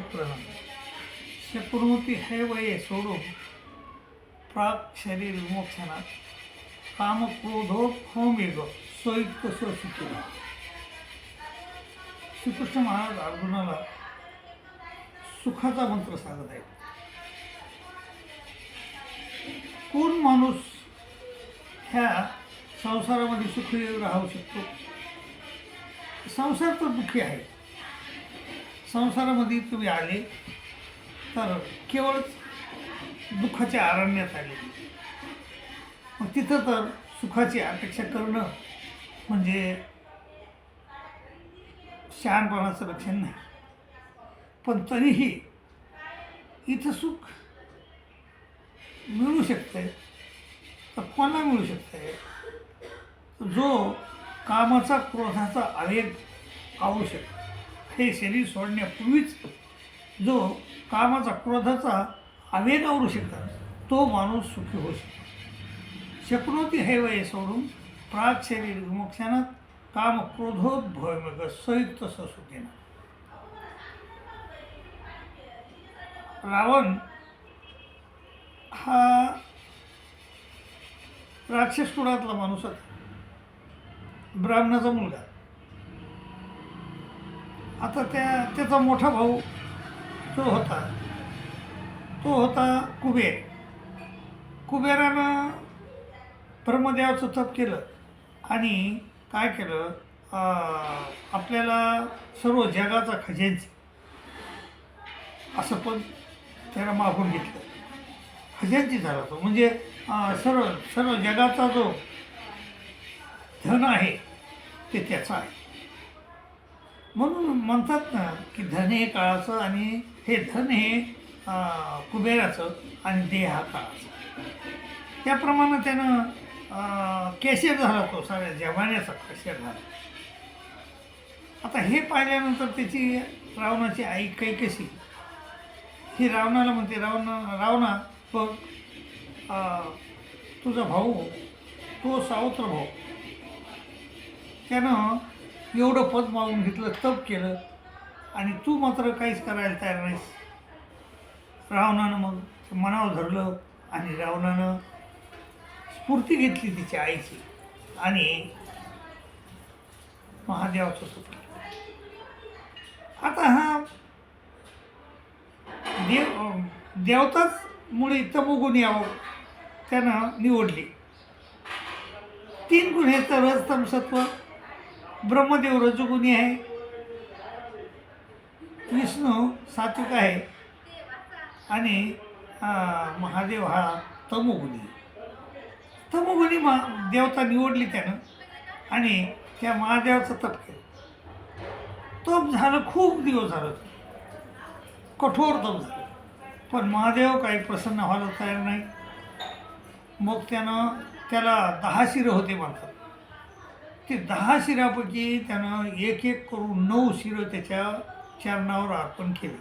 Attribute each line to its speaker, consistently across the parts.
Speaker 1: प्रणाम. शकृती हे वये सोडून प्राक शरीर विमोक्षणात काम क्रोधो होमेग सोयुक्त स्वसुखी श्रीकृष्ण महाराज अर्जुनाला सुखाचा मंत्र सांगत आहे कोण माणूस ह्या संसारामध्ये सुखी राहू शकतो? संसार तर दुःखी आहे. संसारामध्ये तुम्ही आले तर केवळ दुःखाच्या आरण्यात आले. मग तिथं तर सुखाची अपेक्षा करणं म्हणजे शहाणपणाचं लक्षण नाही. पण तरीही इथं सुख मिळू शकते तर कोणाला मिळू शकते जो कामाचा क्रोधाचा आवेग आवश्यक हे शरीर सोडण्यापूर्वीच जो कामाचा क्रोधाचा आवेग आवरू शकतात तो माणूस सुखी होऊ शकतो. शक्नोती हे वय सोडून प्राग शरीर विमोक्षणात काम क्रोधोद्भवमग संयुक्त ससुकेनं रावण हा राक्षस कुळातला माणूस होता. ब्राह्मणाचा मुलगा. आता त्या त्याचा मोठा भाऊ जो होता. तो होता कुबेर. कुबेरानं ब्रह्मदेवाचं तप केलं आणि काय केलं? आपल्याला सर्व जगाचा खजांची असं पण त्याला मागून घेतलं. खजांची झाला तो. म्हणजे सर्व सर्व जगाचा जो धन आहे ते त्याचं आहे. म्हणून म्हणतात ना की धन हे काळाचं आणि हे धन हे कुबेराचं आणि देह हा काळाचा. त्याप्रमाणे त्यानं केशर झाला तो साऱ्या जमान्याचा केशर झाला. आता हे पाहिल्यानंतर त्याची रावणाची आई कैकशी ही रावणाला म्हणते रावण रावणा बघ तुझा भाऊ तो सावत्र भाऊ. त्यानं एवढं पद मागून घेतलं तप केलं. आणि तू मात्र काहीच करायला तयार नाहीस. रावणानं मग ते मनावर धरलं आणि रावणानं स्फूर्ती घेतली तिच्या आईची आणि महादेवाचं सुख आता हा देव देवताच मुळे तमोगुण यावं त्यानं निवडली. तीन गुण हे तर रजतम सत्व ब्रह्मदेव रजोगुणी आहे. विष्णू सात्विक आहे. आणि महादेव हा तमोगुणी. तमोगुणी मा देवता निवडली त्यानं. आणि त्या महादेवाचं तप केलं. तप झालं खूप दिवस झालं. कठोर तप झालं. पण महादेव काही प्रसन्न व्हायला तयार नाही. मग त्यानं त्याला दहा शिरं होते म्हणतात. ते दहा शिरापैकी त्यानं एक एक करून नऊ शिरं त्याच्या चरणावर अर्पण केले.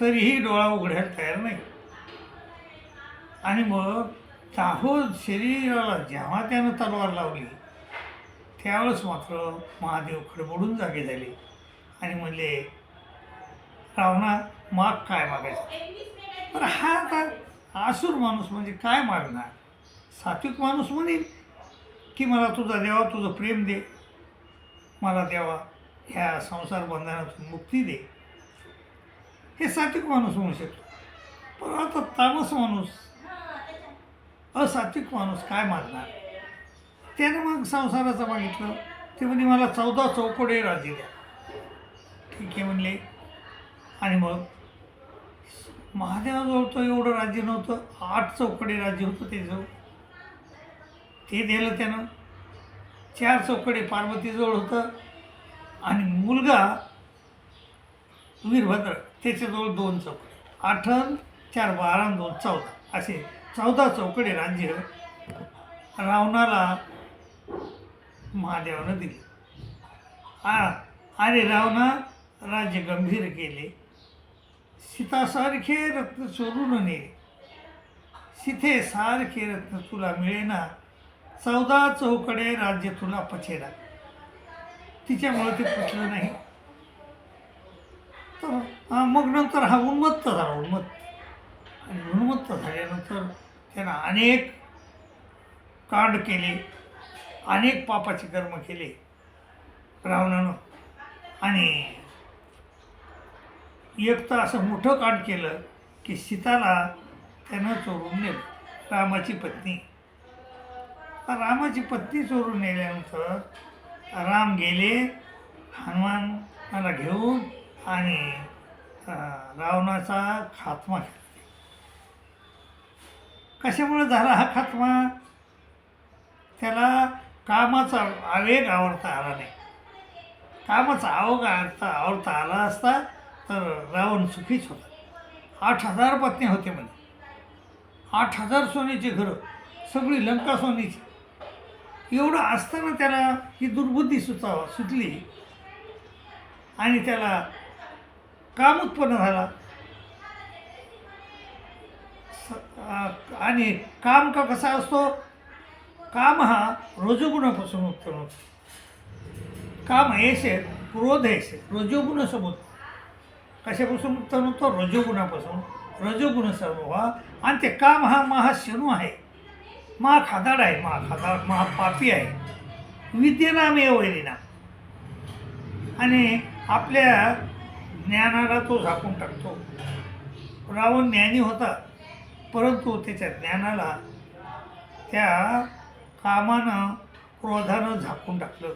Speaker 1: तरीही डोळा उघडायला तयार नाही. आणि मग ताहो शरीराला जेव्हा त्यानं तलवार लावली त्यावेळेस मात्र महादेव खडबडून जागे झाले आणि म्हणले रावणा माग काय मागायचं? बरं हा आता आसूर माणूस म्हणजे काय मागणार? सात्विक माणूस म्हणेल की मला तुझा देवा तुझं प्रेम दे. मला देवा ह्या संसार बंधनातून मुक्ती दे. हे सात्विक माणूस म्हणू शकतो. पण आता तामस माणूस असात्विक माणूस काय मागणार त्यानं मग संसाराचं मागितलं ते म्हणे मला चौदा चौकडे राजी द्या. ठीक आहे म्हणले. आणि मग महादेवाजवळ तर एवढं राज्य नव्हतं. आठ चौकडे राज्य होतं त्याजवळ. ते दिलं त्यानं. चार चौकडे पार्वतीजवळ होतं. आणि मुलगा वीरभद्र त्याच्याजवळ दोन चौकडे. आठन चार बारा दोन चौदा. असे चौदा चौकडे राज्य रावणाला महादेवानं दिले. आ आणि रावणा राज्य गंभीर केले. सीतासारखे रत्न चोरून नेले. सीते सारखे रत्न तुला मिळेना. चौदा चौकडे राज्य तुला पचेना तिच्यामुळं ते पचलं नाही. तर मग नंतर हा उन्मत्त झाला उन्मत्त. आणि उन्मत्त झाल्यानंतर त्यानं अनेक कांड केले अनेक पापाचे कर्म केले रावणानं. आणि एक तर असं मोठं कांड केलं की सीताला त्यानं चोरून नेलं रामाची पत्नी. रामाची पत्नी चोरून नेल्यानंतर राम गेले हनुमानाला घेऊन आणि रावणाचा खात्मा केला. कशामुळे झाला हा खात्मा? त्याला कामाचा आवेग आवडता आला नाही. कामाचा आवग आवडता आवडता आला असता तर रावण सुखीच होता. आठ हजार पत्नी होते म्हणे. आठ हजार सोन्याची घरं सगळी लंका सोन्याची. एवढं असताना त्याला ही दुर्बुद्धी सुचा सुचली आणि त्याला काम उत्पन्न झाला. आणि काम का कसा असतो? काम हा रजोगुणापासून उत्पन्न होतो. काम ऐसे क्रोध ऐसे रजोगुण कशापासून उत्पन्न होतो? रजोगुणापासून. रजोगुण समूह आणि ते काम हा महाशनू आहे. महाखादाड आहे महाखादाड महापापी आहे. विद्येनामे वैरिनाम. आणि आपल्या ज्ञानाला तो झाकून टाकतो. रावण ज्ञानी होता परंतु त्याच्या ज्ञानाला त्या कामानं क्रोधानं झाकून टाकलं.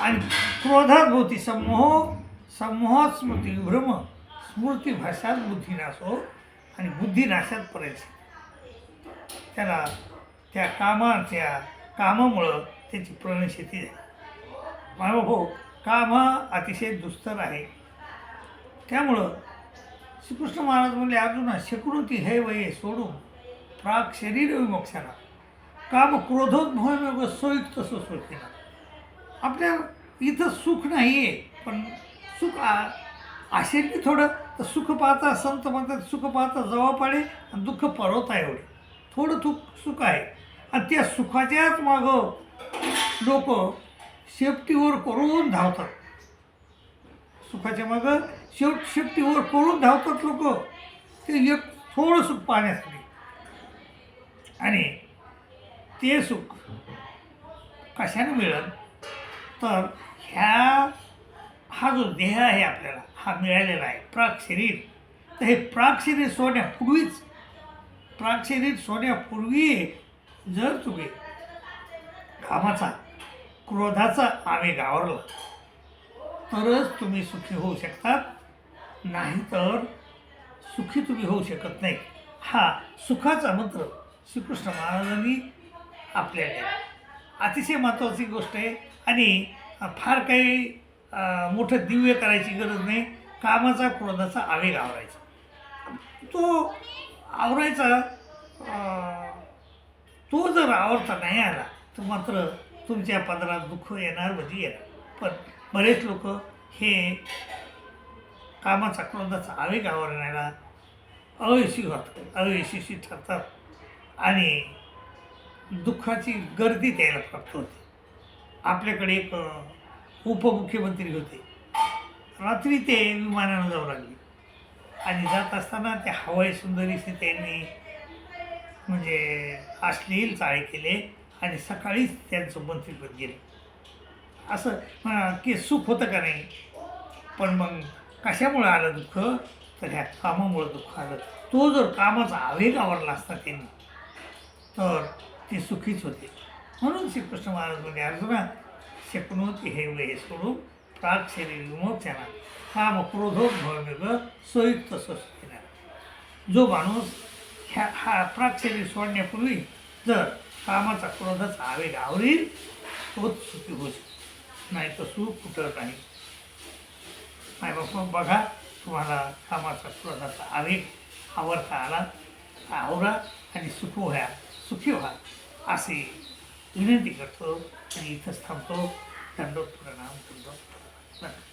Speaker 1: आणि क्रोधात भोवती समूह समूहात स्मृती भ्रम स्मृती भाषात बुद्धिनाशो हो आणि बुद्धिनाशात पर्यंत त्याला त्या कामाच्या कामामुळं त्याची प्रणशेती झाली. माझा काम हा अतिशय दुस्तर आहे. त्यामुळं श्रीकृष्ण महाराज म्हणले अर्जुना शकृती हे वये सोडून प्राग शरीर विमोक्षाला काम क्रोधोद्भव तसं सुसुरतीला आपल्या इथं सुख नाही आहे पण सुख असेल की थोडं. तर सुख पाहता संत म्हणतात सुख पाहता जवळ पाडे आणि दुःख परवता एवढे. थोडं तुक सुख आहे. आणि त्या सुखाच्याच मागं लोक शेपटीवर करून धावतात. सुखाच्या मागं शेवट शेपटीवर करून धावतात लोक. ते एक थोडं सुख पाहण्यासाठी. आणि ते सुख कशाने मिळत तर ह्या हा जो देह आहे आपल्याला हा मिळालेला आहे प्राग शरीर. तर हे प्राग शरीर सोडण्यापूर्वीच प्राग सोन्यापूर्वी जर तुम्ही कामाचा क्रोधाचा आवेग आवरला तरच तुम्ही सुखी होऊ शकतात. नाहीतर सुखी तुम्ही होऊ शकत नाही. हा सुखाचा मंत्र श्रीकृष्ण महाराजांनी आपल्याला अतिशय महत्त्वाची गोष्ट आहे आणि फार काही मोठं दिव्य करायची गरज नाही. कामाचा क्रोधाचा आवेग आवरायचा तो आवरायचा. तो जर आवरता नाही आला तर मात्र तुमच्या पदरात दुःख येणार म्हणजे येणार. पण बरेच लोक हे कामाचा क्रोधाचा आवेग आवरण्याला अयशस्वी होतात अयशस्वी ठरतात आणि दुःखाची गर्दी त्याला प्राप्त होते. आपल्याकडे एक उपमुख्यमंत्री होते. रात्री ते विमानानं जाऊ लागले. आणि जात असताना त्या हवाई सुंदरीचे त्यांनी म्हणजे अश्लील चाळे केले आणि सकाळीच त्यांचं मंत्रीपद गेलं. असं की सुख होतं का नाही? पण मग कशामुळं आलं दुःख? तर ह्या कामामुळं दुःख आलं. तो जर कामाचा आवेग आवरला असता त्यांनी तर ते सुखीच होते. म्हणून श्रीकृष्ण महाराज म्हणजे अर्जुना शक्नोती हे हे सोडून प्राग शरीर विमोक्षणा काम क्रोधोद्भव सोयुक्त स्वस्तीना। जो माणूस ह्या हा प्राक्षरी शरीर सोडण्यापूर्वी जर कामाचा क्रोधाचा आवेग आवरील तोच सुखी होऊ शकतो. नाही तर सुख कुठं नाही. नाही बाबा बघा तुम्हाला कामाचा क्रोधाचा आवेग आवडता आला आवरा आणि सुख व्हा सुखी व्हा असे विनंती करतो आणि इथंच थांबतो. दंडोत प्रणाम करतो Second.